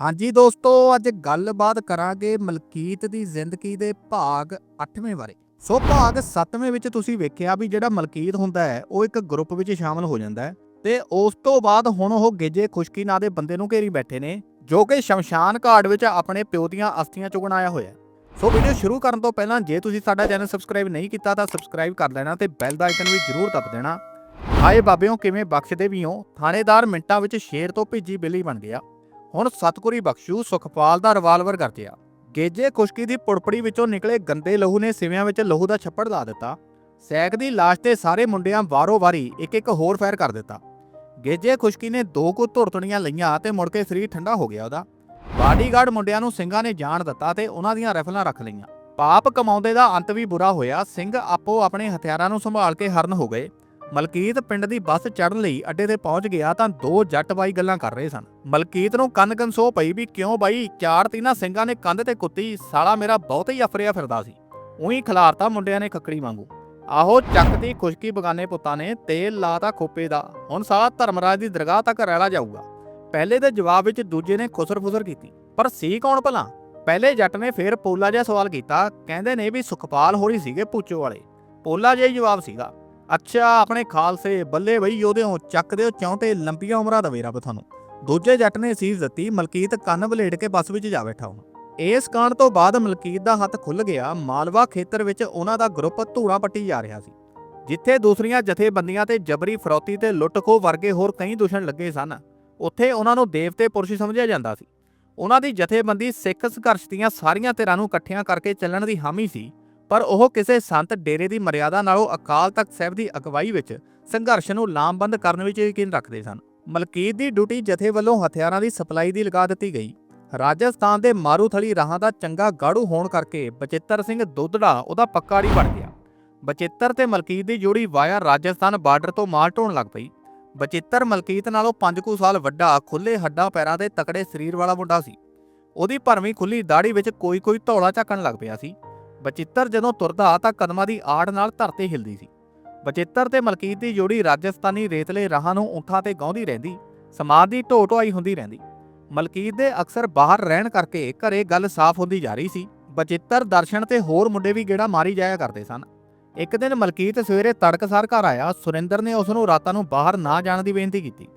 ਹਾਂਜੀ ਦੋਸਤੋ, ਅੱਜ ਗੱਲਬਾਤ ਕਰਾਂਗੇ ਮਲਕੀਤ ਦੀ ਜ਼ਿੰਦਗੀ ਦੇ ਭਾਗ 8ਵੇਂ ਬਾਰੇ। ਸੋ ਭਾਗ 7ਵੇਂ ਵਿੱਚ ਤੁਸੀਂ ਵੇਖਿਆ ਵੀ ਜਿਹੜਾ ਮਲਕੀਤ ਹੁੰਦਾ ਹੈ, ਉਹ ਇੱਕ ਗਰੁੱਪ ਵਿੱਚ ਸ਼ਾਮਲ ਹੋ ਜਾਂਦਾ ਹੈ ਤੇ ਉਸ ਤੋਂ ਬਾਅਦ ਹੁਣ ਉਹ ਗੇਜੇ ਖੁਸ਼ਕੀ ਨਾਂ ਦੇ ਬੰਦੇ ਨੂੰ ਘੇਰੀ ਬੈਠੇ ਨੇ, ਜੋ ਕਿ ਸ਼ਮਸ਼ਾਨ ਘਾਟ ਵਿੱਚ ਆਪਣੇ ਪਿਓ ਦੀਆਂ ਅਸਥੀਆਂ ਚੁਗਣ ਆਇਆ ਹੋਇਆ ਸੋ ਵੀਡੀਓ ਸ਼ੁਰੂ ਕਰਨ ਤੋਂ ਪਹਿਲਾਂ ਜੇ ਤੁਸੀਂ ਸਾਡਾ ਚੈਨਲ ਸਬਸਕ੍ਰਾਈਬ ਨਹੀਂ ਕੀਤਾ ਤਾਂ ਸਬਸਕ੍ਰਾਈਬ ਕਰ ਲੈਣਾ ਤੇ ਬੈਲ ਦਾ ਆਈਕਨ ਵੀ ਜ਼ਰੂਰ ਦਬ ਦੇਣਾ। ਹਾਏ ਬਾਬਿਓ, ਕਿਵੇਂ ਬਖਸ਼ਦੇ ਵੀ ਹੋ? ਥਾਣੇਦਾਰ ਮਿੰਟਾਂ ਵਿੱਚ ਸ਼ੇਰ ਤੋਂ ਭਿੱਜੀ ਬਿੱਲੀ ਬਣ ਗਿਆ। ਹੁਣ ਸਤਗੁਰੀ ਬਖਸ਼ੂ ਸੁਖਪਾਲ ਦਾ ਰਿਵਾਲਵਰ ਕਰਤਿਆ ਗੇਜੇ ਖੁਸ਼ਕੀ ਦੀ ਪੁੜਪੜੀ ਵਿੱਚੋਂ ਨਿਕਲੇ ਗੰਦੇ ਲਹੂ ਨੇ ਸਿਵਿਆਂ ਵਿੱਚ ਲਹੂ ਦਾ ਛੱਪੜ ਲਾ ਦਿੱਤਾ। ਸੈਕ ਦੀ ਲਾਸ਼ ਤੇ ਸਾਰੇ ਮੁੰਡਿਆਂ ਵਾਰੋ-ਵਾਰੀ ਇੱਕ ਇੱਕ ਹੋਰ ਫਾਇਰ ਕਰ ਦਿੱਤਾ। ਗੇਜੇ ਖੁਸ਼ਕੀ ਨੇ ਦੋ ਕੁ ਧੁਰਤਣੀਆਂ ਲਈਆਂ ਤੇ ਮੁੜ ਕੇ ਸਰੀਰ ਠੰਡਾ ਹੋ ਗਿਆ ਉਹਦਾ। ਬਾਡੀਗਾਰਡ ਮੁੰਡਿਆਂ ਨੂੰ ਸਿੰਘਾਂ ਨੇ ਜਾਣ ਦਿੱਤਾ ਤੇ ਉਹਨਾਂ ਦੀਆਂ ਰਫਲਾਂ ਰੱਖ ਲਈਆਂ। ਪਾਪ ਕਮਾਉਂਦੇ ਦਾ ਅੰਤ ਵੀ ਬੁਰਾ ਹੋਇਆ। ਸਿੰਘ ਆਪੋ ਆਪਣੇ ਹਥਿਆਰਾਂ ਨੂੰ ਸੰਭਾਲ ਕੇ ਹਰਨ ਹੋ ਗਏ। ਮਲਕੀਤ ਪਿੰਡ ਦੀ ਬੱਸ ਚੜਨ ਲਈ ਅੱਡੇ ਤੇ ਪਹੁੰਚ ਗਿਆ ਤਾਂ ਦੋ ਜੱਟ ਬਾਈ ਗੱਲਾਂ ਕਰ ਰਹੇ ਸਨ। ਮਲਕੀਤ ਨੂੰ ਕੰਨ ਕੰਸੋ ਪਈ ਵੀ ਕਿਉਂ ਬਾਈ? ਚਾਰ ਤੀਨਾ ਸਿੰਘਾਂ ਨੇ ਕੰਧ ਤੇ ਕੁੱਤੀ, ਸਾਲਾ ਮੇਰਾ ਬਹੁਤ ਹੀ ਅਫਰਿਆ ਫਿਰਦਾ ਸੀ। ਉਹੀ ਖਿਲਾਰਤਾ ਮੁੰਡਿਆਂ ਨੇ ਖੱਕੜੀ ਵਾਂਗੂ। ਆਹੋ ਚੱਕਦੀ ਖੁਸ਼ਕੀ ਬਗਾਨੇ ਪੁੱਤਾਂ ਨੇ ਤੇਲ ਲਾਤਾ ਖੋਪੇ ਦਾ। ਹੁਣ ਸਾਲਾ ਧਰਮਰਾਜ ਦੀ ਦਰਗਾਹ ਤੱਕ ਰਹਿਲਾ ਜਾਊਗਾ। ਪਹਿਲੇ ਦੇ ਜਵਾਬ ਵਿੱਚ ਦੂਜੇ ਨੇ ਖੁਸਰ-ਫੁਸਰ ਕੀਤੀ। ਪਰ ਸੀ ਕੌਣ ਭਲਾ? ਪਹਿਲੇ ਜੱਟ ਨੇ ਫੇਰ ਪੋਲਾ ਜਿਹਾ ਸਵਾਲ ਕੀਤਾ, ਕਹਿੰਦੇ ਨੇ ਵੀ ਸੁਖਪਾਲ ਹੋਰੀ ਸੀਗੇ ਪੂਚੋ ਵਾਲੇ। ਪੋਲਾ ਜਿਹਾ ਹੀ ਜਵਾਬ ਸੀਗਾ। ਅੱਛਾ, ਆਪਣੇ ਖਾਲਸੇ ਬੱਲੇ ਬਈ, ਉਹਦੇੋਂ ਚੱਕਦੇ ਹੋ ਚਾਉਂਤੇ ਲੰਬੀਆਂ ਉਮਰਾਂ ਦਵੇ ਰੱਬ ਤੁਹਾਨੂੰ। ਦੂਜੇ ਜੱਟ ਨੇ ਸੀਜ਼ ਦਿੱਤੀ, ਮਲਕੀਤ ਕੰਨ ਬਲੇਡ ਕੇ ਬੱਸ ਵਿੱਚ ਜਾ ਬੈਠਾ ਹੁਣ। ਇਸ ਕਾਂਡ ਤੋਂ ਬਾਅਦ ਮਲਕੀਤ ਦਾ ਹੱਥ ਖੁੱਲ ਗਿਆ, ਮਾਲਵਾ ਖੇਤਰ ਵਿੱਚ ਉਹਨਾਂ ਦਾ ਗਰੁੱਪ ਧੂੜਾ ਪੱਟੀ ਜਾ ਰਿਹਾ ਸੀ। ਜਿੱਥੇ ਦੂਸਰੀਆਂ ਜਥੇਬੰਦੀਆਂ ਤੇ ਜਬਰੀ ਫਰੌਤੀ ਤੇ ਲੁੱਟ-ਖੋਹ ਵਰਗੇ ਹੋਰ ਕਈ ਦੁਸ਼ਮਣ ਲੱਗੇ ਸਨ, ਉੱਥੇ ਉਹਨਾਂ ਨੂੰ ਦੇਵਤੇ ਪੁਰਸ਼ ਸਮਝਿਆ ਜਾਂਦਾ ਸੀ। ਉਹਨਾਂ ਦੀ ਜਥੇਬੰਦੀ ਸਿੱਖ ਸੰਘਰਸ਼ ਦੀਆਂ ਸਾਰੀਆਂ ਧਿਰਾਂ ਨੂੰ ਇਕੱਠਿਆਂ ਕਰਕੇ ਚੱਲਣ ਦੀ ਹਾਮੀ ਸੀ। ਪਰ ਉਹ ਕਿਸੇ ਸੰਤ ਡੇਰੇ ਦੀ ਮਰਿਆਦਾ ਨਾਲੋਂ ਅਕਾਲ ਤਖਤ ਸਾਹਿਬ ਦੀ ਅਗਵਾਈ ਵਿੱਚ ਸੰਘਰਸ਼ ਨੂੰ ਲਾਮਬੰਦ ਕਰਨ ਵਿੱਚ ਯਕੀਨ ਰੱਖਦੇ ਸਨ। ਮਲਕੀਤ ਦੀ ਡਿਊਟੀ ਜਥੇ ਵੱਲੋਂ ਹਥਿਆਰਾਂ ਦੀ ਸਪਲਾਈ ਦੀ ਲਗਾ ਦਿੱਤੀ ਗਈ। ਰਾਜਸਥਾਨ ਦੇ ਮਾਰੂਥਲੀ ਰਾਹਾਂ ਦਾ ਚੰਗਾ ਗਾੜੂ ਹੋਣ ਕਰਕੇ ਬਚਿੱਤਰ ਸਿੰਘ ਦੁੱਧੜਾ ਉਹਦਾ ਪੱਕਾ ਪੱਕਾੜੀ ਬਣ ਗਿਆ। ਬਚਿੱਤਰ ਤੇ ਮਲਕੀਤ ਦੀ ਜੋੜੀ ਵਾਇਆ ਰਾਜਸਥਾਨ ਬਾਰਡਰ ਤੋਂ ਮਾਲ ਢੋਣ ਲੱਗ ਪਈ। ਬਚਿੱਤਰ ਮਲਕੀਤ ਨਾਲੋਂ 5 ਕੁ ਸਾਲ ਵੱਡਾ ਖੁੱਲੇ ਹੱਡਾਂ ਪੈਰਾਂ ਤੇ ਤਕੜੇ ਸਰੀਰ ਵਾਲਾ ਮੁੰਡਾ ਸੀ। ਉਹਦੀ ਭਰਵੀਂ ਖੁੱਲੀ ਦਾੜੀ ਵਿੱਚ ਕੋਈ ਕੋਈ ਧੌਲਾ ਝਾਕਣ ਲੱਗ ਪਿਆ ਸੀ। ਬਚਿੱਤਰ ਜਦੋਂ ਤੁਰਦਾ ਤਾਂ ਕਦਮਾਂ ਦੀ ਆੜ ਨਾਲ ਧਰਤੀ ਹਿਲਦੀ ਸੀ। ਬਚਿੱਤਰ ਤੇ ਮਲਕੀਤ ਦੀ ਜੋੜੀ ਰਾਜਸਥਾਨੀ ਰੇਤਲੇ ਰਾਹਾਂ ਨੂੰ ਉਂਠਾਂ ਤੇ ਗਾਉਂਦੀ ਰਹਿੰਦੀ ਸਮਾਜ ਦੀ ਢੋ ਢੋਆਈ ਹੁੰਦੀ ਰਹਿੰਦੀ। ਮਲਕੀਤ ਦੇ ਅਕਸਰ ਬਾਹਰ ਰਹਿਣ ਕਰਕੇ ਘਰੇ ਗੱਲ ਸਾਫ਼ ਹੁੰਦੀ ਜਾ ਰਹੀ ਸੀ। ਬਚਿੱਤਰ ਦਰਸ਼ਨ ਤੇ ਹੋਰ ਮੁੰਡੇ ਵੀ ਗੇੜਾ ਮਾਰੀ ਜਾਇਆ ਕਰਦੇ ਸਨ। ਇੱਕ ਦਿਨ ਮਲਕੀਤ ਸਵੇਰੇ ਤੜਕਸਾਰ ਘਰ ਆਇਆ, ਸੁਰਿੰਦਰ ਨੇ ਉਸ ਨੂੰ ਰਾਤਾਂ ਨੂੰ ਬਾਹਰ ਨਾ ਜਾਣ ਦੀ ਬੇਨਤੀ ਕੀਤੀ।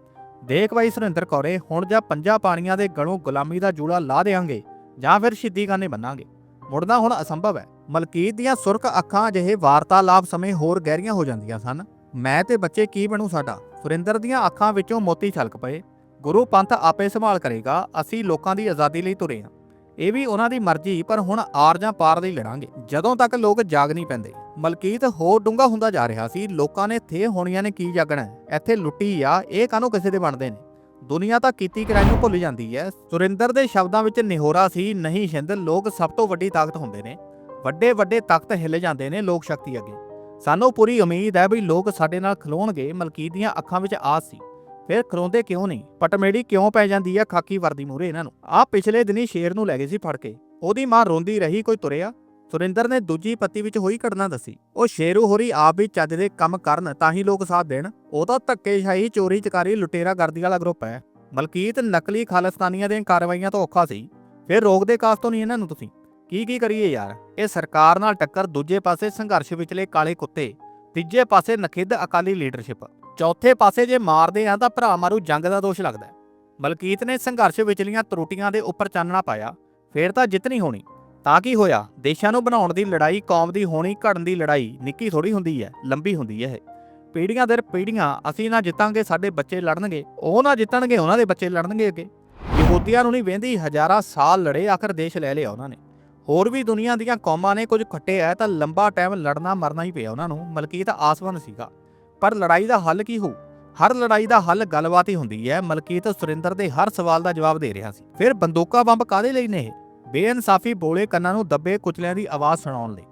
ਦੇਖ ਬਾਈ ਸੁਰਿੰਦਰ ਕੌਰੇ, ਹੁਣ ਜਾਂ ਪੰਜਾਂ ਪਾਣੀਆਂ ਦੇ ਗਲੋਂ ਗੁਲਾਮੀ ਦਾ ਜੂੜਾ ਲਾ ਦੇਾਂਗੇ ਜਾਂ ਫਿਰ ਸ਼ਿੱਦੀਖਾਨੇ ਬੰਨਾਂਗੇ। ਮੁੜਨਾ ਹੁਣ ਅਸੰਭਵ ਹੈ। ਮਲਕੀਤ ਦੀਆਂ ਸੁਰਖ ਅੱਖਾਂ ਅਜਿਹੇ ਵਾਰਤਾਲਾਪ ਸਮੇਂ ਹੋਰ ਗਹਿਰੀਆਂ ਹੋ ਜਾਂਦੀਆਂ ਸਨ। ਮੈਂ ਤੇ ਬੱਚੇ ਕੀ ਬਣੂ ਸਾਡਾ? ਸੁਰਿੰਦਰ ਦੀਆਂ ਅੱਖਾਂ ਵਿੱਚੋਂ ਮੋਤੀ ਛਲਕ ਪਏ। ਗੁਰੂ ਪੰਥ ਆਪੇ ਸੰਭਾਲ ਕਰੇਗਾ। ਅਸੀਂ ਲੋਕਾਂ ਦੀ ਆਜ਼ਾਦੀ ਲਈ ਤੁਰੇ ਹਾਂ। ਇਹ ਵੀ ਉਹਨਾਂ ਦੀ ਮਰਜ਼ੀ, ਪਰ ਹੁਣ ਆਰ ਜਾਂ ਪਾਰ ਲਈ ਲੜਾਂਗੇ। ਜਦੋਂ ਤੱਕ ਲੋਕ ਜਾਗ ਨਹੀਂ ਪੈਂਦੇ। ਮਲਕੀਤ ਹੋਰ ਡੂੰਗਾ ਹੁੰਦਾ ਜਾ ਰਿਹਾ ਸੀ। ਲੋਕਾਂ ਨੇ ਥੇ ਹੋਣੀਆਂ ਨੇ ਕੀ ਜਾਗਣਾ ਇੱਥੇ ਲੁੱਟੀ ਆ। ਇਹ ਕਾਹਨੂੰ ਕਿਸੇ ਦੇ ਬਣਦੇ ਨੇ? ਦੁਨੀਆ ਤਾਂ ਕੀਤੀ ਕਰਾਈ ਨੂੰ ਭੁੱਲ ਜਾਂਦੀ ਹੈ। ਸੁਰਿੰਦਰ ਦੇ ਸ਼ਬਦਾਂ ਵਿੱਚ ਨਿਹੋਰਾ ਸੀ, ਨਹੀਂ ਸ਼ਿੰਦ, ਲੋਕ ਸਭ ਤੋਂ ਵੱਡੀ ਤਾਕਤ ਹੁੰਦੇ ਨੇ। ਵੱਡੇ ਵੱਡੇ ਤਖਤ ਹਿੱਲ ਜਾਂਦੇ ਨੇ ਲੋਕ ਸ਼ਕਤੀ ਅੱਗੇ। ਸਾਨੂੰ ਪੂਰੀ ਉਮੀਦ ਹੈ ਵੀ ਲੋਕ ਸਾਡੇ ਨਾਲ ਖਲੋਣਗੇ। ਮਲਕੀਤ ਦੀਆਂ ਅੱਖਾਂ ਵਿੱਚ ਆਸ ਸੀ। ਫਿਰ ਖਲੋਂਦੇ ਕਿਉਂ ਨਹੀਂ? ਪਟਮੇੜੀ ਕਿਉਂ ਪੈ ਜਾਂਦੀ ਹੈ ਖਾਕੀ ਵਰਦੀ ਮੂਰੇ ਇਹਨਾਂ ਨੂੰ? ਆਹ ਪਿਛਲੇ ਦਿਨੀ ਸ਼ੇਰ ਨੂੰ ਲੈ ਗਏ ਸੀ ਫੜ ਕੇ। ਉਹਦੀ ਮਾਂ ਰੋਂਦੀ ਰਹੀ, ਕੋਈ ਤੁਰਿਆ? ਸੁਰਿੰਦਰ ਨੇ ਦੂਜੀ ਪੱਤੀ ਵਿੱਚ ਹੋਈ ਘਟਨਾ ਦੱਸੀ। ਉਹ ਸ਼ੇਰੂ ਹੋਰੀ ਆਪ ਵੀ ਚੱਜ ਦੇ ਕੰਮ ਕਰਨ ਤਾਂ ਹੀ ਲੋਕ ਸਾਥ ਦੇਣ। ਉਹ ਤਾਂ ਧੱਕੇਸ਼ਾਹੀ, ਚੋਰੀ, ਚਕਾਰੀ, ਲੁਟੇਰਾ ਗਰਦੀ ਵਾਲਾ ਗਰੁੱਪ ਹੈ। ਮਲਕੀਤ ਨਕਲੀ ਖਾਲਿਸਤਾਨੀਆਂ ਦੀਆਂ ਕਾਰਵਾਈਆਂ ਤੋਂ ਔਖਾ ਸੀ। ਫਿਰ ਰੋਕਦੇ ਕਾਸ ਤੋਂ ਨਹੀਂ ਇਹਨਾਂ ਨੂੰ ਤੁਸੀਂ? ਕੀ ਕੀ ਕਰੀਏ ਯਾਰ? ਇਹ ਸਰਕਾਰ ਨਾਲ ਟੱਕਰ ਦੂਜੇ ਪਾਸੇ ਸੰਘਰਸ਼ ਵਿਚਲੇ ਕਾਲੇ ਕੁੱਤੇ, ਤੀਜੇ ਪਾਸੇ ਨਖਿੱਧ ਅਕਾਲੀ ਲੀਡਰਸ਼ਿਪ, ਚੌਥੇ ਪਾਸੇ ਜੇ ਮਾਰਦੇ ਆ ਤਾਂ ਭਰਾ ਮਾਰੂ ਜੰਗ ਦਾ ਦੋਸ਼ ਲੱਗਦਾ ਹੈ। ਮਲਕੀਤ ਨੇ ਸੰਘਰਸ਼ ਵਿਚਲੀਆਂ ਤਰੁੱਟੀਆਂ ਦੇ ਉੱਪਰ ਚਾਨਣਾ ਪਾਇਆ। ਫੇਰ ਤਾਂ ਜਿੱਤ ਨਹੀਂ ਹੋਣੀ। ਤਾਂ ਕੀ ਹੋਇਆ? ਦੇਸ਼ਾਂ ਨੂੰ ਬਣਾਉਣ ਦੀ ਲੜਾਈ, ਕੌਮ ਦੀ ਹੋਣੀ, ਘੜਨ ਦੀ ਲੜਾਈ ਨਿੱਕੀ ਥੋੜੀ ਹੁੰਦੀ ਹੈ, ਲੰਬੀ ਹੁੰਦੀ ਹੈ ਇਹ। ਪੀੜ੍ਹੀਆਂ ਦਰ ਪੀੜੀਆਂ ਅਸੀਂ ਨਾ ਜਿੱਤਾਂਗੇ, ਸਾਡੇ ਬੱਚੇ ਲੜਨਗੇ, ਉਹ ਨਾ ਜਿੱਤਣਗੇ, ਉਹਨਾਂ ਦੇ ਬੱਚੇ ਲੜਨਗੇ ਅੱਗੇ। ਯਹੂਦੀਆਂ ਨੂੰ ਨਹੀਂ ਵੇਂਦੀ, ਹਜ਼ਾਰਾਂ ਸਾਲ ਲੜੇ, ਆਖਰ ਦੇਸ਼ ਲੈ ਲਿਆ ਉਹਨਾਂ ਨੇ। ਹੋਰ ਵੀ ਦੁਨੀਆ ਦੀਆਂ ਕੌਮਾਂ ਨੇ ਕੁਝ ਖੱਟੇ ਆ ਤਾਂ ਲੰਬਾ ਟਾਈਮ ਲੜਨਾ, ਮਰਨਾ ਹੀ ਪਿਆ ਉਹਨਾਂ ਨੂੰ, ਮਲਕੀਤ ਆਸਵਨ ਸੀਗਾ। ਪਰ ਲੜਾਈ ਦਾ ਹੱਲ ਕੀ ਹੋਊ? ਹਰ ਲੜਾਈ ਦਾ ਹੱਲ ਗੱਲਬਾਤ ਹੀ ਹੁੰਦੀ ਹੈ, ਮਲਕੀਤ ਸੁਰਿੰਦਰ ਦੇ ਹਰ ਸਵਾਲ ਦਾ ਜਵਾਬ ਦੇ ਰਿਹਾ ਸੀ। ਫਿਰ ਬੰਦੂਕਾਂ ਬੰਬ ਕਾਦੇ ਲਈ ਨੇ ਇਹ? ਬੇਇਨਸਾਫੀ ਬੋਲੇ ਕੰਨਾਂ ਨੂੰ ਦੱਬੇ ਕੁਚਲਿਆਂ ਦੀ ਆਵਾਜ਼ ਸੁਣਾਉਣ ਲਈ।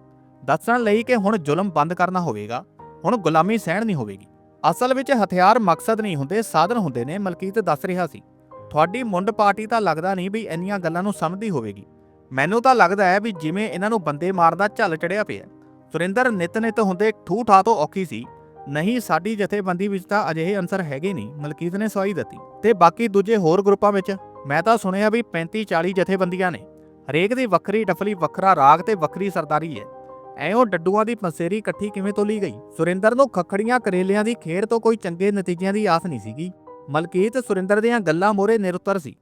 ਦੱਸਣ ਲਈ ਕਿ ਹੁਣ ਜ਼ੁਲਮ ਬੰਦ ਕਰਨਾ ਹੋਵੇਗਾ, ਹੁਣ ਗੁਲਾਮੀ ਸਹਿਣ ਨਹੀਂ ਹੋਵੇਗੀ। ਅਸਲ ਵਿੱਚ ਹਥਿਆਰ ਮਕਸਦ ਨਹੀਂ ਹੁੰਦੇ, ਸਾਧਨ ਹੁੰਦੇ ਨੇ, ਮਲਕੀਤ ਦੱਸ ਰਿਹਾ ਸੀ। ਤੁਹਾਡੀ ਮੁੰਡ ਪਾਰਟੀ ਤਾਂ ਲੱਗਦਾ ਨਹੀਂ ਵੀ ਇੰਨੀਆਂ ਗੱਲਾਂ ਨੂੰ ਸਮਝਦੀ ਹੋਵੇਗੀ। ਮੈਨੂੰ ਤਾਂ ਲੱਗਦਾ ਹੈ ਵੀ ਜਿਵੇਂ ਇਹਨਾਂ ਨੂੰ ਬੰਦੇ ਮਾਰਦਾ ਝੱਲ ਚੜਿਆ ਪਿਆ ਸੁਰਿੰਦਰ ਨਿਤ ਨਿਤ ਹੁੰਦੇ ਠੂ ਠਾ ਤੋਂ ਔਖੀ ਸੀ। ਨਹੀਂ, ਸਾਡੀ ਜਥੇਬੰਦੀ ਵਿੱਚ ਤਾਂ ਅਜਿਹੇ ਅਨਸਰ ਹੈਗੇ ਨਹੀਂ, ਮਲਕੀਤ ਨੇ ਸਵਾਈ ਦਿੱਤੀ। ਤੇ ਬਾਕੀ ਦੂਜੇ ਹੋਰ ਗਰੁੱਪਾਂ ਵਿੱਚ ਮੈਂ ਤਾਂ ਸੁਣਿਆ ਵੀ 35 40 ਜਥੇਬੰਦੀਆਂ ਨੇ। ਹਰੇਕ ਦੀ ਵੱਖਰੀ ਟਫਲੀ, ਵੱਖਰਾ ਰਾਗ ਤੇ ਵੱਖਰੀ ਸਰਦਾਰੀ ਹੈ। ਐਉਂ ਡੱਡੂਆਂ ਦੀ ਪੰਸੇਰੀ ਇਕੱਠੀ ਕਿਵੇਂ ਤੋਲੀ ਗਈ? ਸੁਰਿੰਦਰ ਨੂੰ ਖੱਖੜੀਆਂ ਕਰੇਲਿਆਂ ਦੀ ਖੇਡ ਤੋਂ ਕੋਈ ਚੰਗੇ ਨਤੀਜਿਆਂ ਦੀ ਆਸ ਨਹੀਂ ਸੀਗੀ। ਮਲਕੀਤ ਸੁਰਿੰਦਰ ਦੀਆਂ ਗੱਲਾਂ ਮੋਰੇ ਨਿਰੁੱਤਰ ਸੀ।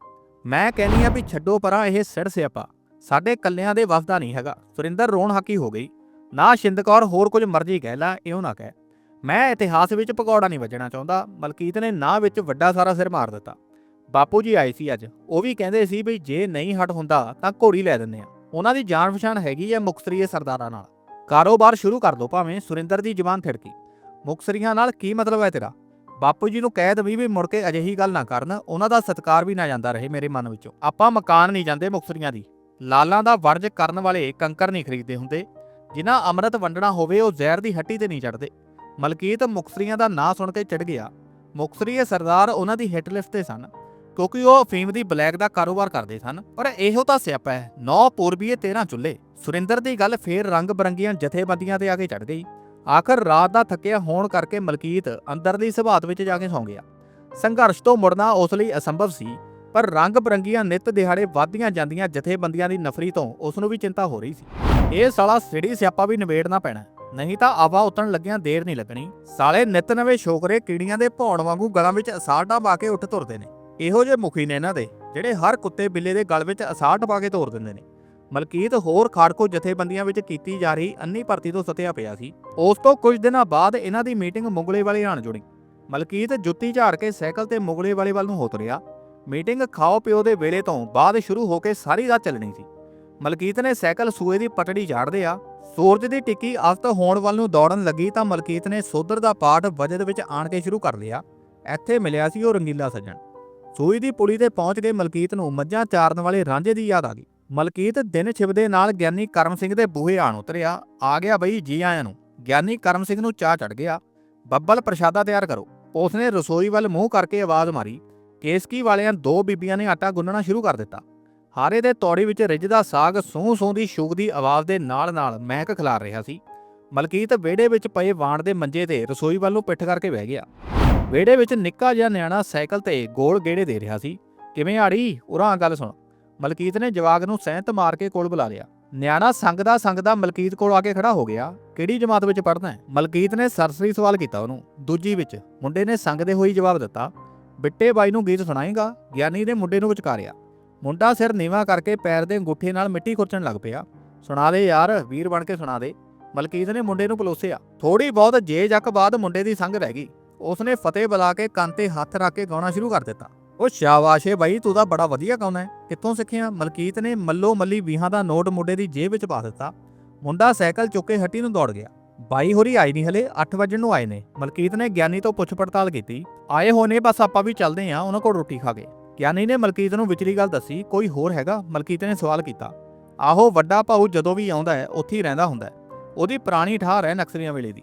ਮੈਂ ਕਹਿੰਦੀ ਆ ਵੀ ਛੱਡੋ ਪਰਾਂ ਇਹ ਸਿਰ ਸਿਆਪਾ। ਸਾਡੇ ਕੱਲਿਆਂ ਦੇ ਵਸਦਾ ਨਹੀਂ ਹੈਗਾ। ਸੁਰਿੰਦਰ ਰੋਣ ਹਾਕੀ ਹੋ ਗਈ। ਨਾ ਸ਼ਿੰਦਕੌਰ ਹੋਰ ਕੁਝ ਮਰਜ਼ੀ ਕਹਿ ਲਾ, ਇਉਂ ਨਾ ਕਹਿ। ਮੈਂ ਇਤਿਹਾਸ ਵਿੱਚ ਪਕੌੜਾ ਨਹੀਂ ਵੱਜਣਾ ਚਾਹੁੰਦਾ। ਮਲਕੀਤ ਨੇ ਨਾ ਵਿੱਚ ਵੱਡਾ ਸਾਰਾ ਸਿਰ ਮਾਰ ਦਿੱਤਾ। ਬਾਪੂ ਜੀ ਆਏ ਸੀ ਅੱਜ। ਉਹ ਵੀ ਕਹਿੰਦੇ ਸੀ ਵੀ ਜੇ ਨਹੀਂ ਹਟ ਹੁੰਦਾ ਤਾਂ ਘੋੜੀ ਲੈ ਦਿੰਦੇ ਆ ਉਹਨਾਂ ਦੀ ਜਾਣ ਪਛਾਣ ਹੈਗੀ ਆ ਮੁਕਤਰੀਏ ਸਰਦਾਰਾਂ ਨਾਲ। ਕਾਰੋਬਾਰ ਸ਼ੁਰੂ ਕਰ ਦੋ ਭਾਵੇਂ ਸੁਰਿੰਦਰ ਦੀ ਜ਼ੁਬਾਨ ਥਿੜਕੀ ਮੁਕਤਰੀਆਂ ਨਾਲ ਕੀ ਮਤਲਬ ਹੈ ਤੇਰਾ? ਬਾਪੂ ਜੀ ਨੂੰ ਕਹਿ ਦਵੀ ਵੀ ਮੁੜ ਕੇ ਅਜਿਹੀ ਗੱਲ ਨਾ ਕਰਨ। ਉਹਨਾਂ ਦਾ ਸਤਿਕਾਰ ਵੀ ਨਾ ਜਾਂਦਾ ਰਹੇ ਮੇਰੇ ਮਨ ਵਿੱਚੋਂ। ਆਪਾਂ ਮਕਾਨ ਨਹੀਂ ਜਾਂਦੇ ਮੁਕਤਰੀਆਂ ਦੀ। ਲਾਲਾਂ ਦਾ ਵਰਜ ਕਰਨ ਵਾਲੇ ਕੰਕਰ ਨਹੀਂ ਖਰੀਦਦੇ ਹੁੰਦੇ। ਜਿਨ੍ਹਾਂ ਅੰਮ੍ਰਿਤ ਵੰਡਣਾ ਹੋਵੇ ਉਹ ਜ਼ਹਿਰ ਦੀ ਹੱਟੀ ਤੇ ਨਹੀਂ ਚੜਦੇ ਮਲਕੀਤ ਮੁਕਤਰੀਆਂ ਦਾ ਨਾਂ ਸੁਣ ਕੇ ਚੜ ਗਿਆ। ਮੁਕਤਰੀਏ ਸਰਦਾਰ ਉਹਨਾਂ ਦੀ ਹਿੱਟ ਲਿਸਟ ਤੇ ਸਨ। ਕਿਉਂਕਿ ਉਹ ਅਫੀਮ ਦੀ ਬਲੈਕ ਦਾ ਕਾਰੋਬਾਰ ਕਰਦੇ ਸਨ। ਪਰ ਇਹੋ ਤਾਂ ਸਿਆਪਾ ਹੈ, ਨੌ ਪੂਰਬੀਏ 13 ਚੁੱਲੇ ਸੁਰਿੰਦਰ ਦੀ ਗੱਲ ਫੇਰ ਰੰਗ ਬਰੰਗੀਆਂ ਜਥੇਬੰਦੀਆਂ ਤੇ ਆ ਕੇ ਚੜ ਗਈ। ਆਖਰ ਰਾਤ ਦਾ ਥੱਕਿਆ ਹੋਣ ਕਰਕੇ ਮਲਕੀਤ ਅੰਦਰਲੀ ਸਭਾਤ ਵਿੱਚ ਜਾ ਕੇ ਸੌਂ ਗਿਆ। ਸੰਘਰਸ਼ ਤੋਂ ਮੁੜਨਾ ਉਸ ਲਈ ਅਸੰਭਵ ਸੀ, ਪਰ ਰੰਗ ਬਰੰਗੀਆਂ ਨਿਤ ਦਿਹਾੜੇ ਵੱਧਦੀਆਂ ਜਾਂਦੀਆਂ ਜਥੇਬੰਦੀਆਂ ਦੀ ਨਫਰੀ ਤੋਂ ਉਸ ਨੂੰ ਵੀ ਚਿੰਤਾ ਹੋ ਰਹੀ ਸੀ। ਇਹ ਸਾਲਾ ਸਿੜੀ ਸਿਆਪਾ ਵੀ ਨਿਬੇੜਨਾ ਪੈਣਾ, ਨਹੀਂ ਤਾਂ ਆਵਾ ਉਤਣ ਲੱਗਿਆਂ ਦੇਰ ਨਹੀਂ ਲੱਗਣੀ। ਸਾਲੇ ਨਿਤ ਨਵੇਂ ਸ਼ੋਕਰੇ ਕੀੜੀਆਂ ਦੇ ਭੌਣ ਵਾਂਗੂ ਗਲਾਂ ਵਿੱਚ ਅਸਾਲਟਾਂ ਪਾ ਕੇ ਉੱਠ ਤੁਰਦੇ ਨੇ। ਇਹੋ ਜਿਹੇ ਮੁਖੀ ਨੇ ਇਹਨਾਂ ਦੇ, ਜਿਹੜੇ ਹਰ ਕੁੱਤੇ ਬਿੱਲੇ ਦੇ ਗਲ ਵਿੱਚ ਅਸਾਲਟ ਪਾ ਕੇ ਤੋਰ ਦਿੰਦੇ ਨੇ। ਮਲਕੀਤ ਹੋਰ ਖਾੜਕੋ ਜਥੇਬੰਦੀਆਂ ਵਿੱਚ ਕੀਤੀ ਜਾ ਰਹੀ ਅੰਨੀ ਭਰਤੀ ਤੋਂ ਸਤਿਆ ਪਿਆ ਸੀ। ਉਸ ਤੋਂ ਕੁਝ ਦਿਨਾਂ ਬਾਅਦ ਇਹਨਾਂ ਦੀ ਮੀਟਿੰਗ ਮੁਗਲੇ ਵਾਲੇ ਨਾਲ ਜੁੜੀ। ਮਲਕੀਤ ਜੁੱਤੀ ਝਾੜ ਕੇ ਸਾਈਕਲ ਤੇ ਮੁਗਲੇ ਵਾਲੇ ਵੱਲ ਨੂੰ ਹੋ ਤੁਰਿਆ ਮੀਟਿੰਗ ਖਾਓ ਪਿਓ ਦੇ ਵੇਲੇ ਤੋਂ ਬਾਅਦ ਸ਼ੁਰੂ ਹੋ ਕੇ ਸਾਰੀ ਰਾਤ ਚੱਲਣੀ ਸੀ। ਮਲਕੀਤ ਨੇ ਸਾਈਕਲ ਸੂਏ ਦੀ ਪਟੜੀ ਝਾੜਦੇ ਆ। ਸੂਰਜ ਦੀ ਟਿੱਕੀ ਅਸਤ ਹੋਣ ਵੱਲ ਨੂੰ ਦੌੜਨ ਲੱਗੀ ਤਾਂ ਮਲਕੀਤ ਨੇ ਸੋਦਰ ਦਾ ਪਾਠ ਵਜਦ ਵਿੱਚ ਆਣ ਕੇ ਸ਼ੁਰੂ ਕਰ ਲਿਆ। ਇੱਥੇ ਮਿਲਿਆ ਸੀ ਉਹ ਰੰਗੀਲਾ ਸੱਜਣ। ਸੂਈ ਦੀ ਪੁਲੀ ਤੇ ਪਹੁੰਚ ਕੇ ਮਲਕੀਤ ਨੂੰ ਮੱਝਾਂ ਚਾਰਨ ਵਾਲੇ ਰਾਂਝੇ ਦੀ ਯਾਦ ਆ ਗਈ। ਮਲਕੀਤ ਦਿਨ ਛਿਪਦੇ ਨਾਲ ਗਿਆਨੀ ਕਰਮ ਸਿੰਘ ਦੇ ਬੂਹੇ ਆਣ ਉਤਰਿਆ। ਆ ਗਿਆ ਬਈ ਜੀ ਆਇਆਂ ਨੂੰ। ਗਿਆਨੀ ਕਰਮ ਸਿੰਘ ਨੂੰ ਚਾਹ ਚੜ ਗਿਆ। ਬੱਬਲ ਪ੍ਰਸ਼ਾਦਾ ਤਿਆਰ ਕਰੋ। ਉਸਨੇ ਰਸੋਈ ਵੱਲ ਮੂੰਹ ਕਰਕੇ ਆਵਾਜ਼ ਮਾਰੀ। ਕੇਸਕੀ ਵਾਲਿਆਂ ਦੋ ਬੀਬੀਆਂ ਨੇ ਆਟਾ ਗੁੰਨਣਾ ਸ਼ੁਰੂ ਕਰ ਦਿੱਤਾ। ਹਾਰੇ ਦੇ ਤੌੜੀ ਵਿੱਚ ਰਿੱਝਦਾ ਸਾਗ ਸੂੰ ਸੂੰ ਦੀ ਸ਼ੂਕ ਦੀ ਆਵਾਜ਼ ਦੇ ਨਾਲ-ਨਾਲ ਮਹਿਕ ਖਿਲਾਰ ਰਿਹਾ ਸੀ। ਮਲਕੀਤ ਵਿਹੜੇ ਵਿੱਚ ਪਏ ਵਾਣ ਦੇ ਮੰਜੇ ਤੇ ਰਸੋਈ ਵੱਲ ਨੂੰ ਪਿੱਠ ਕਰਕੇ ਬਹਿ ਗਿਆ। ਵਿਹੜੇ ਵਿੱਚ ਨਿੱਕਾ ਜਿਹਾ ਨਿਆਣਾ ਸਾਈਕਲ ਤੇ ਗੋਲ ਗੇੜੇ ਦੇ ਰਿਹਾ ਸੀ। ਕਿਵੇਂ ਆੜੀ ਉਰਾਂ ਗੱਲ ਸੁਣ। ਮਲਕੀਤ ਨੇ ਜਵਾਗ ਨੂੰ ਸਹਿਤ ਮਾਰ ਕੇ ਕੋਲ ਬੁਲਾ ਲਿਆ। ਨਿਆਣਾ ਸੰਗਦਾ ਸੰਗਦਾ ਮਲਕੀਤ ਕੋਲ ਆ ਕੇ ਖੜਾ ਹੋ ਗਿਆ। ਕਿਹੜੀ ਜਮਾਤ ਵਿੱਚ ਪੜ੍ਹਦਾ ਹੈ? ਮਲਕੀਤ ਨੇ ਸਰਸਰੀ ਸਵਾਲ ਕੀਤਾ ਉਹਨੂੰ। ਦੂਜੀ ਵਿੱਚ ਮੁੰਡੇ ਨੇ ਸੰਗਦੇ ਹੋਈ ਜਵਾਬ ਦਿੱਤਾ, ਬਿੱਟੇ ਬਾਈ ਨੂੰ ਗੀਤ ਸੁਣਾਏਗਾ? ਗਿਆਨੀ ਨੇ ਮੁੰਡੇ ਨੂੰ ਵਿਚਕਾਰਿਆ। ਮੁੰਡਾ ਸਿਰ ਨੀਵਾ ਕਰਕੇ ਪੈਰ ਦੇ ਅੰਗੂਠੇ ਨਾਲ ਮਿੱਟੀ ਖੁਰਚਣ ਲੱਗ ਪਿਆ। ਸੁਣਾ ਦੇ ਯਾਰ, ਵੀਰ ਬਣ ਕੇ ਸੁਣਾ ਦੇ। ਮਲਕੀਤ ਨੇ ਮੁੰਡੇ ਨੂੰ ਪਲੋਸਿਆ। ਥੋੜੀ ਬਹੁਤ ਜੇ ਜੱਕ ਬਾਅਦ ਮੁੰਡੇ ਦੀ ਸੰਗ ਰਹਿ ਗਈ। ਉਸਨੇ ਫਤਿਹ ਬੁਲਾ ਕੇ ਕੰਨ ਤੇ ਹੱਥ ਰੱਖ ਕੇ ਗਾਉਣਾ ਸ਼ੁਰੂ ਕਰ ਦਿੱਤਾ। ਉਹ ਸ਼ਾਬਾਸ਼ ਏ ਬਾਈ, ਤੂੰ ਤਾਂ ਬੜਾ ਵਧੀਆ ਗਾਉਣਾ ਹੈ। ਕਿੱਥੋਂ ਸਿੱਖਿਆ? ਮਲਕੀਤ ਨੇ ਮੱਲੋ ਮੱਲੀ ਵੀਹਾਂ ਦਾ ਨੋਟ ਮੁੰਡੇ ਦੀ ਜੇਬ ਵਿੱਚ ਪਾ ਦਿੱਤਾ। ਮੁੰਡਾ ਸਾਈਕਲ ਚੁੱਕ ਕੇ ਹੱਟੀ ਨੂੰ ਦੌੜ ਗਿਆ। ਬਾਈ ਹੋਰੀ ਆਈ ਨਹੀਂ ਹਲੇ 8 ਵਜੇ ਨੂੰ ਆਏ ਨੇ। ਮਲਕੀਤ ਨੇ ਗਿਆਨੀ ਤੋਂ ਪੁੱਛ ਪੜਤਾਲ ਕੀਤੀ। ਆਏ ਹੋਣੇ ਬਸ ਆਪਾਂ ਵੀ ਚੱਲਦੇ ਆਂ ਉਹਨਾਂ ਕੋਲ ਰੋਟੀ ਖਾ ਕੇ। ਗਿਆਨੀ ਨੇ ਮਲਕੀਤ ਨੂੰ ਵਿਚਲੀ ਗੱਲ ਦੱਸੀ, ਕੋਈ ਹੋਰ ਹੈਗਾ? ਮਲਕੀਤ ਨੇ ਸਵਾਲ ਕੀਤਾ। ਆਹੋ, ਵੱਡਾ ਭਾਊ ਜਦੋਂ ਵੀ ਆਉਂਦਾ ਹੈ, ਉੱਥੇ ਹੀ ਰਹਿੰਦਾ ਹੁੰਦਾ ਹੈ। ਉਹਦੀ ਪੁਰਾਣੀ ਠਾਰ ਹੈ ਨਕਸਲੀਆਂ ਵੇਲੇ ਦੀ।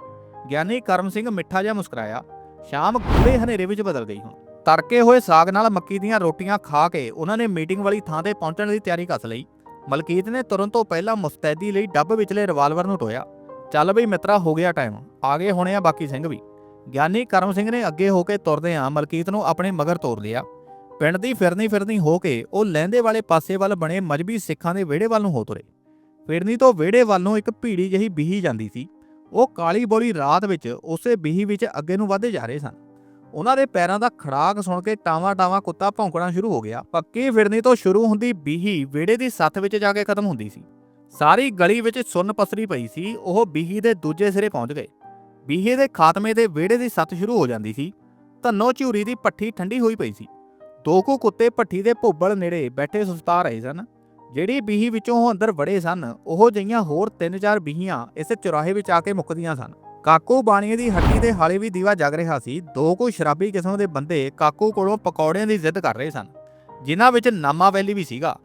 ਗਿਆਨੀ ਕਰਮ ਸਿੰਘ ਮਿੱਠਾ ਜਿਹਾ ਮੁਸਕਰਾਇਆ। ਸ਼ਾਮ ਗੂੜੇ ਹਨੇਰੇ ਵਿੱਚ ਬਦਲ ਗਈ ਹੁਣ। ਤੜਕੇ ਹੋਏ ਸਾਗ ਨਾਲ ਮੱਕੀ ਦੀਆਂ ਰੋਟੀਆਂ ਖਾ ਕੇ ਉਹਨਾਂ ਨੇ ਮੀਟਿੰਗ ਵਾਲੀ ਥਾਂ ਤੇ ਪਹੁੰਚਣ ਦੀ ਤਿਆਰੀ ਕਰ ਲਈ। ਮਲਕੀਤ ਨੇ ਤੁਰਨ ਤੋਂ ਪਹਿਲਾਂ ਮੁਸਤੈਦੀ ਲਈ ਡੱਬ ਵਿਚਲੇ ਰਿਵਾਲਵਰ ਨੂੰ ਟੋਇਆ। ਚੱਲ ਬਈ ਮਿੱਤਰਾ, ਹੋ ਗਿਆ ਟਾਈਮ ਆ ਗਏ ਹੋਣੇ ਆ ਬਾਕੀ ਸਿੰਘ ਵੀ। ਗਿਆਨੀ ਕਰਮ ਸਿੰਘ ਨੇ ਅੱਗੇ ਹੋ ਕੇ ਤੁਰਦੇ ਆ ਮਲਕੀਤ ਨੂੰ ਆਪਣੇ ਮਗਰ ਤੋਰ ਲਿਆ। ਪਿੰਡ ਦੀ ਫਿਰਨੀ ਫਿਰਨੀ ਹੋ ਕੇ ਉਹ ਲਹਿੰਦੇ ਵਾਲੇ ਪਾਸੇ ਵੱਲ ਬਣੇ ਮਜਬੀ ਸਿੱਖਾਂ ਦੇ ਵਿਹੜੇ ਵੱਲ ਨੂੰ ਹੋ ਤੁਰੇ। ਫਿਰਨੀ ਤੋਂ ਵਿਹੜੇ ਵੱਲ ਨੂੰ ਇੱਕ ਭੀੜੀ ਜਿਹੀ ਬੀਹੀ ਜਾਂਦੀ ਸੀ। ਉਹ ਕਾਲੀ ਬੋਲੀ ਰਾਤ ਵਿੱਚ ਉਸੇ ਬੀਹੀ ਵਿੱਚ ਅੱਗੇ ਨੂੰ ਵਧਦੇ ਜਾ ਰਹੇ ਸਨ। ਉਹਨਾਂ ਦੇ ਪੈਰਾਂ ਦਾ ਖੜਾਕ ਸੁਣ ਕੇ ਟਾਵਾ ਟਾਵਾ ਕੁੱਤਾ ਭੌਂਕਣਾ ਸ਼ੁਰੂ ਹੋ ਗਿਆ। ਪੱਕੀ ਫਿਰਨੀ ਤੋਂ ਸ਼ੁਰੂ ਹੁੰਦੀ ਬੀਹੀ ਵਿਹੜੇ ਦੀ ਸੱਥ ਵਿੱਚ ਜਾ ਕੇ ਖਤਮ ਹੁੰਦੀ ਸੀ। ਸਾਰੀ ਗਲੀ ਵਿੱਚ ਸੁੰਨ ਪਸਰੀ ਪਈ ਸੀ। ਉਹ ਬੀਹੀ ਦੇ ਦੂਜੇ ਸਿਰੇ ਪਹੁੰਚ ਗਏ। ਬੀਹੀ ਦੇ ਖਾਤਮੇ ਦੇ ਵਿਹੜੇ ਦੀ ਸੱਥ ਸ਼ੁਰੂ ਹੋ ਜਾਂਦੀ ਸੀ। ਧੰਨੋ ਝੂਰੀ ਦੀ ਪੱਠੀ ਠੰਡੀ ਹੋਈ ਪਈ ਸੀ। ਦੋ ਕੁ ਕੁੱਤੇ ਪੱਠੀ ਦੇ ਭੁੱਬਲ ਨੇੜੇ ਬੈਠੇ ਸੁਸਤਾ ਰਹੇ ਸਨ। ਜਿਹੜੀ ਬੀਹੀ ਵਿੱਚੋਂ ਉਹ ਅੰਦਰ ਵੜੇ ਸਨ, ਉਹ ਜਿਹੀਆਂ ਹੋਰ ਤਿੰਨ ਚਾਰ ਬੀਹੀਆਂ ਇਸ ਚੁਰਾਹੇ ਵਿੱਚ ਆ ਕੇ ਮੁੱਕਦੀਆਂ ਸਨ। ਕਾਕੂ ਬਾਣੀਏ ਦੀ ਹੱਟੀ ਦੇ ਹਾਲੇ ਵੀ ਦੀਵਾ ਜਗ ਰਿਹਾ ਸੀ, ਦੋ ਕੁ ਸ਼ਰਾਬੀ ਕਿਸਮ ਦੇ ਬੰਦੇ ਕਾਕੂ ਕੋਲੋਂ ਪਕੌੜਿਆਂ ਦੀ ਜ਼ਿੱਦ ਕਰ ਰਹੇ ਸਨ, ਜਿਨ੍ਹਾਂ ਵਿੱਚ ਨਾਮਾ ਵੈਲੀ ਵੀ ਸੀਗਾ।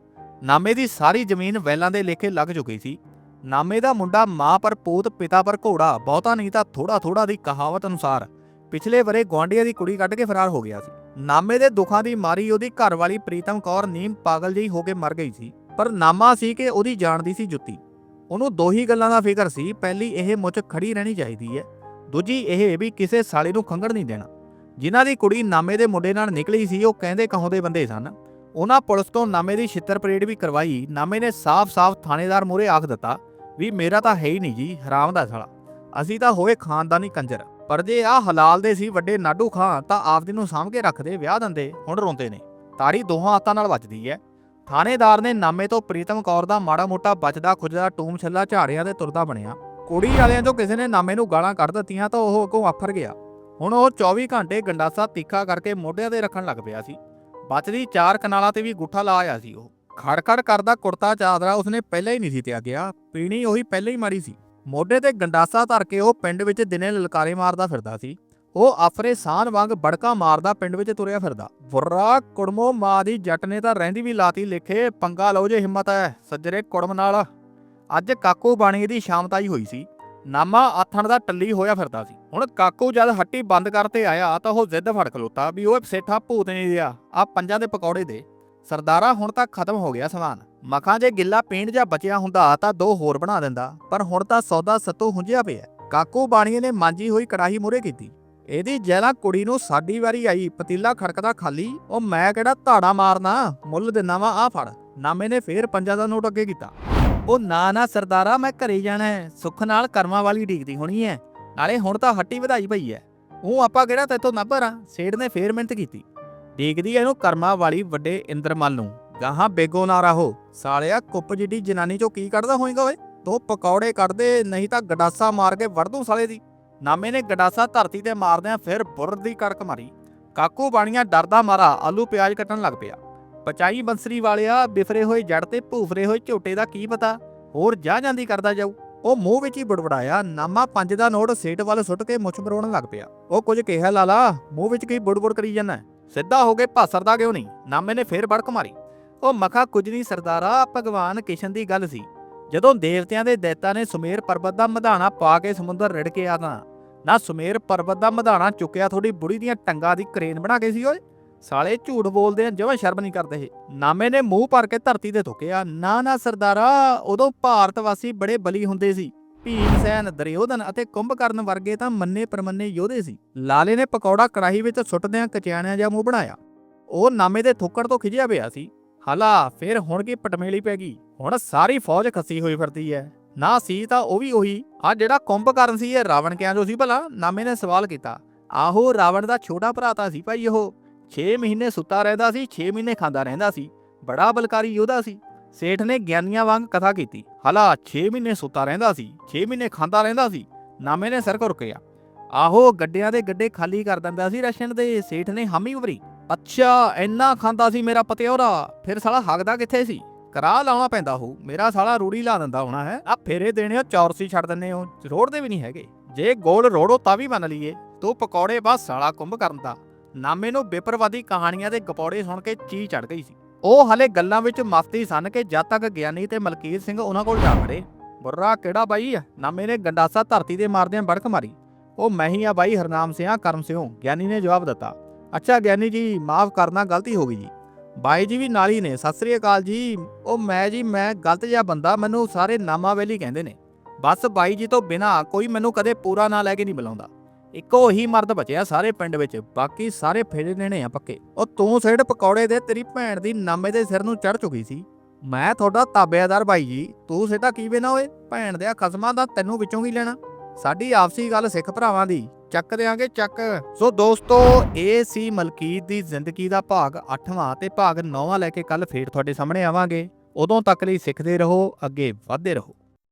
ਨਾਮੇ ਦੀ ਸਾਰੀ ਜ਼ਮੀਨ ਵੈਲਾਂ ਦੇ ਲੇਖੇ ਲੱਗ ਚੁੱਕੀ ਸੀ। ਨਾਮੇ ਦਾ ਮੁੰਡਾ ਮਾਂ ਪਰ ਪੋਤ, ਪਿਤਾ ਪਰ ਘੋੜਾ, ਬਹੁਤਾ ਨਹੀਂ ਤਾਂ ਥੋੜਾ ਥੋੜਾ ਦੀ ਕਹਾਵਤ ਅਨੁਸਾਰ ਪਿਛਲੇ ਬਰੇ ਗਵਾਂਡੀਆਂ ਦੀ ਕੁੜੀ ਕੱਢ ਕੇ ਫਰਾਰ ਹੋ ਗਿਆ ਸੀ। ਨਾਮੇ ਦੇ ਦੁੱਖਾਂ ਦੀ ਮਾਰੀ ਉਹਦੀ ਘਰਵਾਲੀ ਪ੍ਰੀਤਮ ਕੌਰ ਨੀਮ ਪਾਗਲ ਜਿਹੀ ਹੋ ਕੇ ਮਰ ਗਈ ਸੀ। ਪਰ ਨਾਮਾ ਸੀ ਕਿ ਉਹਦੀ ਜਾਣਦੀ ਸੀ ਜੁੱਤੀ। ਉਹਨੂੰ ਦੋ ਹੀ ਗੱਲਾਂ ਦਾ ਫਿਕਰ ਸੀ, ਪਹਿਲੀ ਇਹ ਮੁੱਚ ਖੜੀ ਰਹਿਣੀ ਚਾਹੀਦੀ ਹੈ, ਦੂਜੀ ਇਹ ਵੀ ਕਿਸੇ ਸਾਲੇ ਨੂੰ ਖੰਗੜ ਨਹੀਂ ਦੇਣਾ। ਜਿਨ੍ਹਾਂ ਦੀ ਕੁੜੀ ਨਾਮੇ ਦੇ ਮੁੰਡੇ ਨਾਲ ਨਿਕਲੀ ਸੀ, ਉਹ ਕਹਿੰਦੇ ਕਹੋਂਦੇ ਬੰਦੇ ਸਨ। ਉਹਨਾਂ ਪੁਲਿਸ ਤੋਂ ਨਾਮੇ ਦੀ ਛਿੱਤਰ ਪਰੇਡ ਵੀ ਕਰਵਾਈ, ਨਾਮੇ ਨੇ ਸਾਫ਼-ਸਾਫ਼ ਥਾਣੇਦਾਰ ਮੂਹਰੇ ਆਖ ਦਿੱਤਾ ਵੀ ਮੇਰਾ ਤਾਂ ਹੈ ਹੀ ਨਹੀਂ ਜੀ, ਹਰਾਮ ਦਾ ਸਾਲਾ। ਅਸੀਂ ਤਾਂ ਹੋਏ ਖਾਨਦਾਨੀ ਕੰਜਰ, ਪਰ ਜੇ ਆ ਹਲਾਲ ਦੇ ਸੀ ਵੱਡੇ ਨਾਡੂ ਖਾਂ ਤਾਂ ਆਪਦੀ ਨੂੰ ਸਾਂਭ ਕੇ ਰੱਖਦੇ, ਵਿਆਹ ਦਿੰਦੇ, ਹੁਣ ਰੋਂਦੇ ਨੇ। ਤਾੜੀ ਦੋਹਾਂ ਹੱਥਾਂ ਨਾਲ ਵੱਜਦੀ ਹੈ। ਥਾਣੇਦਾਰ ਨੇ ਨਾਮੇ ਤੋਂ ਪ੍ਰੀਤਮ ਕੌਰ ਦਾ ਮਾੜਾ ਮੋਟਾ ਬਚਦਾ ਖੁੱਜਦਾ ਟੂਮ ਛੱਲਾ ਝਾੜਿਆਂ ਦੇ ਤੁਰਦਾ ਬਣਿਆ। ਕੁੜੀ ਵਾਲਿਆਂ ਚੋਂ ਕਿਸੇ ਨੇ ਨਾਮੇ ਨੂੰ ਗਾਲਾਂ ਕੱਢ ਦਿੱਤੀਆਂ ਤਾਂ ਉਹ ਅੱਗੋਂ ਆਫਰ ਗਿਆ। ਹੁਣ ਉਹ 24 ਘੰਟੇ ਗੰਡਾਸਾ ਤਿੱਖਾ ਕਰਕੇ ਮੋਢਿਆਂ ਤੇ ਰੱਖਣ ਲੱਗ ਪਿਆ ਸੀ। ਬਚਦੀ ਚਾਰ ਕਨਾਲਾਂ ਤੇ ਵੀ ਗੁੱਠਾ ਲਾ ਆਇਆ ਸੀ ਉਹ। ਖੜਖੜ ਕਰਦਾ ਕੁੜਤਾ ਚਾਦਰਾ ਉਸਨੇ ਪਹਿਲਾਂ ਹੀ ਨਹੀਂ ਸੀ ਤਿਆ ਗਿਆ। ਪੀਣੀ ਉਹੀ ਪਹਿਲਾਂ ਹੀ ਮਾਰੀ ਸੀ। ਮੋਢੇ ਤੇ ਗੰਡਾਸਾ ਧਰ ਕੇ ਉਹ ਪਿੰਡ ਵਿੱਚ ਦਿਨੇ ਲਲਕਾਰੇ ਮਾਰਦਾ ਫਿਰਦਾ ਸੀ। ਉਹ ਆਫਰੇ ਸਾਨ ਵਾਂਗ ਬੜਕਾ ਮਾਰਦਾ ਪਿੰਡ ਵਿੱਚ ਤੁਰਿਆ ਫਿਰਦਾ। ਬੁర్రా ਕੁੜਮੋ ਮਾਂ ਦੀ ਜੱਟ ਨੇ ਤਾਂ ਰਹਿੰਦੀ ਵੀ ਲਾਤੀ, ਲਿਖੇ ਪੰਗਾ ਲਓ ਜੇ ਹਿੰਮਤ ਹੈ ਸੱਜਰੇ ਕੁੜਮ ਨਾਲ। ਅੱਜ ਕਾਕੂ ਬਾਣੀ ਦੀ ਸ਼ਾਮਤਾਈ ਹੋਈ ਸੀ। ਨਾਮਾ ਆਥਣ ਦਾ ਟੱਲੀ ਹੋਇਆ ਫਿਰਦਾ ਸੀ। ਹੁਣ ਕਾਕੂ ਜਦ ਹੱਟੀ ਬੰਦ ਕਰਤੇ ਆਇਆ ਤਾਂ ਉਹ ਜ਼ਿੱਦ ਫੜ ਖਲੋਤਾ ਵੀ ਉਹ ਸੇਠਾ ਭੂਤ ਨਹੀਂ ਰਿਹਾ ਆ ਪੰਜਾਂ ਦੇ ਪਕੌੜੇ ਦੇ। ਸਰਦਾਰਾ ਹੁਣ ਤਾਂ ਖਤਮ ਹੋ ਗਿਆ ਸਮਾਨ। ਮਖਾਂ ਜੇ ਗਿੱਲਾ ਪੀਂਡ ਜਾਂ ਬਚਿਆ ਹੁੰਦਾ ਤਾਂ ਦੋ ਹੋਰ ਬਣਾ ਦਿੰਦਾ, ਪਰ ਹੁਣ ਤਾਂ ਸੌਦਾ ਸੱਤੂ ਹੁੰਜਿਆ ਪਿਆ। ਕਾਕੂ ਬਾਣੀਏ ਨੇ ਮਾਂਜੀ ਹੋਈ ਕੜਾਹੀ ਮੂਰੇ ਕੀਤੀ। ਇਹਦੀ ਜੈਲਾ ਕੁੜੀ ਨੂੰ ਸਾਡੀ ਵਾਰੀ ਆਈ, ਪਤੀਲਾ ਖੜਕਦਾ ਖਾਲੀ। ਉਹ ਮੈਂ ਕਿਹੜਾ ਧਾੜਾ ਮਾਰਨਾ? ਮੁੱਲ ਦਿਨਾ ਵਾ ਆ ਫੜ। ਨਾਮੇ ਨੇ ਫੇਰ ਪੰਜਾਂ ਦਾ ਨੋਟ ਅੱਗੇ ਕੀਤਾ। ਉਹ ਨਾ ਨਾ ਸਰਦਾਰਾ, ਮੈਂ ਘਰੇ ਜਾਣਾ ਹੈ। ਸੁੱਖ ਨਾਲ ਕਰਮਾਂ ਵਾਲੀ ਢੀਕਦੀ ਹੋਣੀ ਹੈ। ਨਾਲੇ ਹੁਣ ਤਾਂ ਹੱਟੀ ਵਧਾਈ ਪਈ ਹੈ। ਉਹ ਆਪਾਂ ਕਿਹੜਾ ਤੇਤੋਂ ਨਾਭਰ ਆ ਸੇਠ ਨੇ ਫੇਰ ਮਿਹਨਤ ਕੀਤੀ। ਡੀਕਦੀ ਇਹਨੂੰ ਕਰਮਾਂ ਵਾਲੀ ਵੱਡੇ ਇੰਦਰਮਲ ਨੂੰ। ਗਾਹਾਂ ਬੇਗੋ ਨਾ ਰਹੋ। ਸਾਲਿਆ, ਕੁੱਪ ਜਿੱਡੀ ਜਨਾਨੀ ਚੋਂ ਕੀ ਕੱਢਦਾ ਹੋਏਗਾ ਓਏ? ਤੋ ਪਕੌੜੇ ਕੱਢਦੇ, ਨਹੀਂ ਤਾਂ ਗਡਾਸਾ ਮਾਰ ਕੇ ਵੜ ਦੂੰ ਸਾਲੇ ਦੀ। ਨਾਮੇ ਨੇ ਗਡਾਸਾ ਧਰਤੀ ਤੇ ਮਾਰਦਿਆਂ ਫਿਰ ਬੁਰਦ ਦੀ ਕੜਕ ਮਾਰੀ। ਕਾਕੂ ਬਾਣੀਆਂ ਡਰਦਾ ਮਾਰਾ ਆਲੂ ਪਿਆਜ਼ ਕੱਟਣ ਲੱਗ ਪਿਆ। ਪਚਾਈ ਬੰਸਰੀ ਵਾਲਿਆ ਬਿਫਰੇ ਹੋਏ ਜੜ ਤੇ ਭੂਫਰੇ ਹੋਏ ਝੋਟੇ ਦਾ ਕੀ ਪਤਾ? ਹੋਰ ਜਾ ਜਾਂਦੀ ਕਰਦਾ ਜਾਊ। ਉਹ ਮੂੰਹ ਵਿੱਚ ਹੀ ਬੜਬੜਾਇਆ, ਨਾਮਾ ਪੰਜ ਦਾ ਨੋਟ ਸੇਟ ਵੱਲ ਸੁੱਟ ਕੇ ਮੁੱਛ ਮਰੋਣ ਲੱਗ ਪਿਆ। ਉਹ ਕੁਝ ਕਿਹਾ, ਲਾਲਾ, ਮੂੰਹ ਵਿੱਚ ਕੀ ਬੁੜਬੁੜ ਕਰੀ ਜਾਂਦਾ ਸਿੱਧਾ ਹੋ ਕੇ ਭਾਸਰਦਾ ਕਿਉਂ ਨਹੀਂ? ਨਾਮੇ ਨੇ ਫੇਰ ਬੜਕ ਮਾਰੀ। ਉਹ ਮਖਾ ਕੁਝ ਨਹੀਂ ਸਰਦਾਰਾ, ਭਗਵਾਨ ਕਿਸ਼ਨ ਦੀ ਗੱਲ ਸੀ। ਜਦੋਂ ਦੇਵਤਿਆਂ ਦੇ ਦੈਤਾਂ ਨੇ ਸੁਮੇਰ ਪਰਬਤ ਦਾ ਮਧਾਣਾ ਪਾ ਕੇ ਸਮੁੰਦਰ ਰਿੜ ਕੇ ਆਦਾ ਨਾ ਸੁਮੇਰ ਪਰਬਤ ਦਾ ਮਧਾਣਾ ਚੁੱਕਿਆ ਥੋੜੀ ਬੁੜੀ ਦੀਆਂ ਟੰਗਾਂ ਦੀ ਕਰੇਨ ਬਣਾ ਕੇ ਸੀ ਓਏ। ਸਾਲੇ ਝੂਠ ਬੋਲਦੇ ਆ ਜਿਵੇਂ ਸ਼ਰਮ ਨਹੀਂ ਕਰਦੇ ਇਹ। ਨਾਮੇ ਨੇ ਮੂੰਹ ਭਰ ਕੇ ਧਰਤੀ ਤੇ ਥੁੱਕਿਆ ਨਾ ਨਾ ਸਰਦਾਰਾ, ਉਦੋਂ ਭਾਰਤ ਵਾਸੀ ਬੜੇ ਬਲੀ ਹੁੰਦੇ ਸੀ। ਭੀਮ, ਸੈਨ, ਦਰਯੋਧਨ ਅਤੇ ਕੁੰਭਕਰਨ ਵਰਗੇ ਤਾਂ ਮੰਨੇ ਪਰਮੰਨੇ ਯੋਧੇ ਸੀ। ਲਾਲੇ ਨੇ ਪਕੌੜਾ ਕੜਾਹੀ ਵਿੱਚ ਸੁੱਟਦਿਆਂ ਕਚਿਆਣਿਆਂ ਜਾਂ ਮੂੰਹ ਬਣਾਇਆ। ਉਹ ਨਾਮੇ ਦੇ ਥੁੱਕੜ ਤੋਂ ਖਿਜਿਆ ਪਿਆ ਸੀ। ਹਾਲਾ, ਫਿਰ ਹੁਣ ਕੀ ਪਟਮੇਲੀ ਪੈ ਗਈ? ਹੁਣ ਸਾਰੀ ਫੌਜ ਖੱਸੀ ਹੋਈ ਫਿਰਦੀ ਐ। ਨਾ ਸੀ ਤਾਂ ਉਹ ਵੀ ਉਹੀ। ਆ ਜਿਹੜਾ ਕੁੰਭਕਰਨ ਸੀ, ਇਹ ਰਾਵਣ ਕਿਆਂ ਜੋ ਸੀ ਭਲਾ? ਨਾਮੇ ਨੇ ਸਵਾਲ ਕੀਤਾ। ਆਹੋ, ਰਾਵਣ ਦਾ ਛੋਟਾ ਭਰਾ ਤਾਂ ਸੀ ਭਾਈ ਉਹ। 6 ਮਹੀਨੇ ਸੁੱਤਾ ਰਹਿੰਦਾ ਸੀ 6 ਮਹੀਨੇ ਖਾਂਦਾ ਰਹਿੰਦਾ ਸੀ। ਬੜਾ ਬਲਕਾਰੀ ਯੋਧਾ ਸੀ। ਸੇਠ ਨੇ ਗਿਆਨੀਆਂ ਵਾਂਗ ਕਥਾ ਕੀਤੀ। ਹਾਲਾ 6 ਮਹੀਨੇ ਸੁੱਤਾ ਰਹਿੰਦਾ ਸੀ 6 ਮਹੀਨੇ ਖਾਂਦਾ ਰਹਿੰਦਾ ਸੀ। ਨਾਮੇ ਨੇ ਸਿਰ ਘੁਰਕਿਆ ਆਹੋ, ਗੱਡਿਆਂ ਦੇ ਗੱਡੇ ਖਾਲੀ ਕਰ ਦਿੰਦਾ ਸੀ ਰਸ਼ਨ ਦੇ। ਸੇਠ ਨੇ ਹਾਮੀ ਉਭਰੀ। ਅੱਛਾ, ਇੰਨਾ ਖਾਂਦਾ ਸੀ ਮੇਰਾ ਪਤਿਓਰਾ। ਫਿਰ ਸਾਲਾ ਹੱਗਦਾ ਕਿੱਥੇ ਸੀ? ਕਰਾ ਲਾਉਣਾ ਪੈਂਦਾ ਹੋ ਮੇਰਾ ਸਾਲਾ ਰੂੜੀ ਲਾ ਦਿੰਦਾ ਹੋਣਾ ਹੈ। ਆ ਫੇਰੇ ਦੇਣੇ ਉਹ ਚੌਰਸੀ ਛੱਡ ਦਿੰਨੇ ਹੋ। ਰੋੜਦੇ ਵੀ ਨਹੀਂ ਹੈਗੇ। ਜੇ ਗੋਲ ਰੋੜੋ ਤਾਂ ਵੀ ਮੰਨ ਲਈਏ। ਤੂੰ ਪਕੌੜੇ ਬਸ ਸਾਲਾ ਕੁੰਭ ਕਰਨ ਦਾ। ਨਾਮੇ ਨੂੰ ਬੇਪਰਵਾਦੀ ਕਹਾਣੀਆਂ ਦੇ ਗਪੌੜੇ ਸੁਣ ਕੇ ਚੀ ਚੜ ਗਈ ਸੀ। ਉਹ ਹਲੇ ਗੱਲਾਂ ਵਿੱਚ ਮਸਤੀ ਸਨ ਕਿ ਜਦ ਤੱਕ ਗਿਆਨੀ ਤੇ ਮਲਕੀਤ ਸਿੰਘ ਉਹਨਾਂ ਕੋਲ ਜਾ ਖੜੇ ਬੁర్రా ਕਿਹੜਾ ਬਾਈ ਨਾਮੇ ਨੇ ਗੰਡਾਸਾ ਧਰਤੀ ਤੇ ਮਾਰਦਿਆਂ ਬੜਕ ਮਾਰੀ। ਉਹ ਮੈਂ ਹੀ ਆ ਬਾਈ, ਹਰਨਾਮ ਸਿਆ, ਕਰਮ ਸਿਓ ਗਿਆਨੀ ਨੇ ਜਵਾਬ ਦਿੱਤਾ। ਅੱਛਾ ਗਿਆਨੀ ਜੀ, ਮਾਫ ਕਰਨਾ ਗਲਤੀ ਹੋ ਗਈ ਜੀ। ਬਾਈ ਜੀ ਵੀ ਨਾਲ ਹੀ ਨੇ, ਸਤਿ ਸ੍ਰੀ ਅਕਾਲ ਜੀ। ਉਹ ਮੈਂ ਜੀ, ਮੈਂ ਗਲਤ ਜਿਹਾ ਬੰਦਾ, ਮੈਨੂੰ ਸਾਰੇ ਨਾਮਾ ਵੈਲੀ ਕਹਿੰਦੇ ਨੇ। ਬਸ ਬਾਈ ਜੀ ਤੋਂ ਬਿਨਾ ਕੋਈ ਮੈਨੂੰ ਕਦੇ ਪੂਰਾ ਨਾਂ ਲੈ ਕੇ ਨਹੀਂ ਬੁਲਾਉਂਦਾ। ਇੱਕੋ ਹੀ ਮਰਦ ਬਚਿਆ ਸਾਰੇ ਪਿੰਡ ਵਿੱਚ, ਬਾਕੀ ਸਾਰੇ ਫੇਰੇ ਦੇਣੇ ਆ ਪੱਕੇ। ਉਹ ਤੂੰ ਸਿਹੜ ਪਕੌੜੇ ਦੇ, ਤੇਰੀ ਭੈਣ ਦੀ ਨਾਮੇ ਦੇ ਸਿਰ ਨੂੰ ਚੜ ਚੁੱਕੀ ਸੀ। ਮੈਂ ਤੁਹਾਡਾ ਤਾਬੇਦਾਰ ਬਾਈ ਜੀ, ਤੂੰ ਸਿੱਧਾ ਕੀ ਵੇਨਾ ਓਏ ਭੈਣ ਦੇ ਖਸਮਾਂ ਦਾ ਤੈਨੂੰ ਵਿੱਚੋਂ ਕੀ ਲੈਣਾ? ਸਾਡੀ ਆਪਸੀ ਗੱਲ ਸਿੱਖ ਭਰਾਵਾਂ ਦੀ। ਚੱਕ ਦਿਆਂਗੇ ਚੱਕ। ਸੋ ਦੋਸਤੋ, ਇਹ ਸੀ ਮਲਕੀਤ ਦੀ ਜ਼ਿੰਦਗੀ ਦਾ ਭਾਗ 8ਵਾਂ ਤੇ ਭਾਗ 9ਵਾਂ ਲੈ ਕੇ ਕੱਲ ਫੇਰ ਤੁਹਾਡੇ ਸਾਹਮਣੇ ਆਵਾਂਗੇ। ਉਦੋਂ ਤੱਕ ਲਈ ਸਿੱਖਦੇ ਰਹੋ, ਅੱਗੇ ਵਧਦੇ ਰਹੋ।